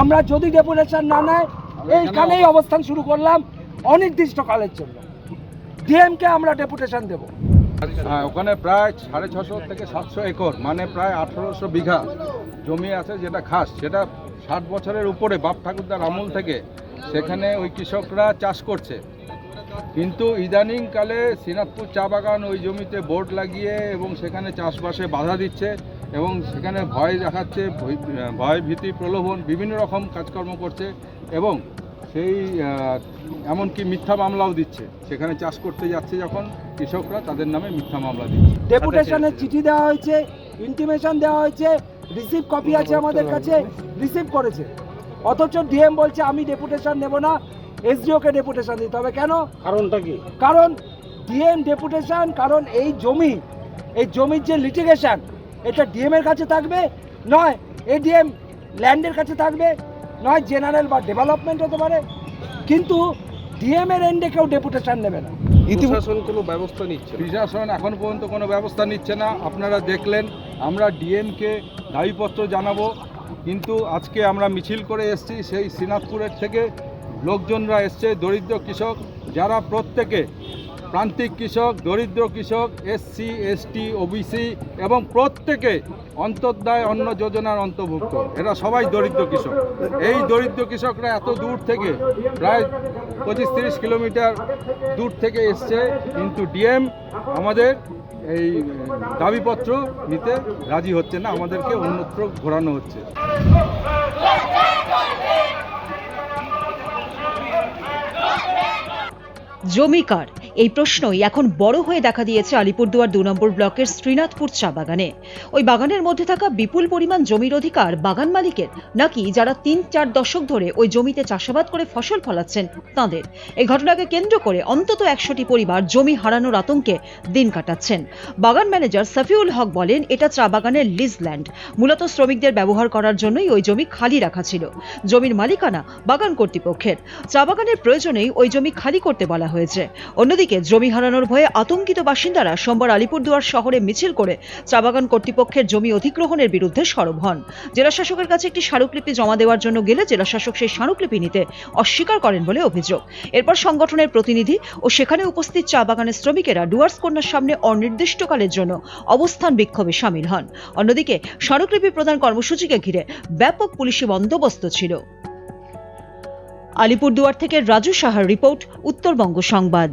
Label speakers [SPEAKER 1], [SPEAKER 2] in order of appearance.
[SPEAKER 1] আমরা যদি ডেপুটেশন না নেয়, এইখানেই অবস্থান শুরু করলাম অনির্দিষ্টকালের জন্য। ডিএমকে আমরা ডেপুটেশন দেব।
[SPEAKER 2] হ্যাঁ ওখানে প্রায় সাড়ে ছশো থেকে সাতশো একর মানে প্রায় আঠারোশো বিঘা জমি আছে যেটা খাস। সেটা ষাট বছরের উপরে বাপ ঠাকুরদার আমল থেকে সেখানে ওই কৃষকরা চাষ করছে। কিন্তু ইদানিংকালে শ্রীনাথপুর চা বাগান ওই জমিতে বোর্ড লাগিয়ে এবং সেখানে চাষবাসে বাধা দিচ্ছে এবং সেখানে ভয় দেখাচ্ছে, ভয়- ভীতি প্রলোভন বিভিন্ন রকম কাজকর্ম করছে এবং সেই এমনকি মিথ্যা মামলাও দিচ্ছে। সেখানে চাষ করতে যাচ্ছে যখন কৃষকরা, তাদের নামে মিথ্যা মামলা দিচ্ছে।
[SPEAKER 1] ডেপুটেশনের চিঠি দেওয়া হয়েছে ইন্টিমেশন দেওয়া হয়েছে রিসিভ কপি আছে আমাদের কাছে রিসিভ করেছে। অথচ ডিএম বলছে, আমি ডেপুটেশন নেব না। এসডিওকে ডেপুটেশন দিতে হবে। কেন?
[SPEAKER 3] কারণটা কি?
[SPEAKER 1] কারণ ডিএম ডেপুটেশন কারণ এই জমি এই জমির যে লিটিগেশন এটা ডিএম এর কাছে থাকবে নয় এডিএম ল্যান্ডের কাছে থাকবে নয় জেনারেল বা ডেভেলপমেন্ট হতে পারে। কিন্তু ডিএম এর এন্ডে কেউ ডেপুটেশন নেবে না।
[SPEAKER 3] প্রশাসন কোনো ব্যবস্থা নিচ্ছে না।
[SPEAKER 2] প্রশাসন এখন পর্যন্ত কোনো ব্যবস্থা নিচ্ছে না। আপনারা দেখলেন আমরা ডিএমকে দাবিপত্র জানাব। কিন্তু আজকে আমরা মিছিল করে এসেছি সেই শ্রীনাথপুরের থেকে লোকজনরা এসছে, দরিদ্র কৃষক, যারা প্রত্যেকে, প্রান্তিক কৃষক, দরিদ্র কৃষক এসসি এসটি ওবিসি এবং প্রত্যেকে অন্তর্দায় অন্ন যোজনার অন্তর্ভুক্ত। এরা সবাই দরিদ্র কৃষক। এই দরিদ্র কৃষকরা এত দূর থেকে, প্রায় পঁচিশ তিরিশ কিলোমিটার দূর থেকে এসছে কিন্তু ডিএম আমাদের এই দাবিপত্র নিতে রাজি হচ্ছে না, আমাদেরকে অন্যত্র ঘোরানো হচ্ছে।
[SPEAKER 4] জমিকার এই প্রশ্নই এখন বড় হয়ে দেখা দিয়েছে আলিপুরদুয়ার দু নম্বর ব্লকের শ্রীনাথপুর চা বাগানে। ওই বাগানের মধ্যে থাকা বিপুল পরিমাণ জমির অধিকার বাগান মালিকের, নাকি যারা তিন চার দশক ধরে ওই জমিতে চাষাবাদ করে ফসল ফলাচ্ছেন তাঁদের? এই ঘটনাকে কেন্দ্র করে অন্তত একশোটি পরিবার জমি হারানোর আতঙ্কে দিন কাটাচ্ছেন। বাগান ম্যানেজার সফিউল হক বলেন, এটা চা বাগানের লিজ ল্যান্ড। মূলত শ্রমিকদের ব্যবহার করার জন্যই ওই জমি খালি রাখা ছিল। জমির মালিকানা বাগান কর্তৃপক্ষের। চা বাগানের প্রয়োজনেই ওই জমি খালি করতে বলা হয়েছে। অন্যদিকে জমি হারানোর ভয়ে আতঙ্কিত বাসিন্দারা সোমবার আলিপুরদুয়ার শহরে মিছিল করে চা বাগান কর্তৃপক্ষের জমি অধিগ্রহণের বিরুদ্ধে সরব হন। জেলাশাসকের কাছে একটি স্মারকলিপি জমা দেওয়ার জন্য গেলে জেলাশাসক সেই স্মারকলিপি নিতে অস্বীকার করেন বলে অভিযোগ। এরপর সংগঠনের প্রতিনিধি ও সেখানে উপস্থিত চা বাগানের শ্রমিকেরা ডুয়ার্স কন্যার সামনে অনির্দিষ্টকালের জন্য অবস্থান বিক্ষোভে সামিল হন। অন্যদিকে স্মারকলিপি প্রদান কর্মসূচিকে ঘিরে ব্যাপক পুলিশি বন্দোবস্ত ছিল। আলিপুরদুয়ার থেকে রাজু সাহার রিপোর্ট, উত্তরবঙ্গ সংবাদ।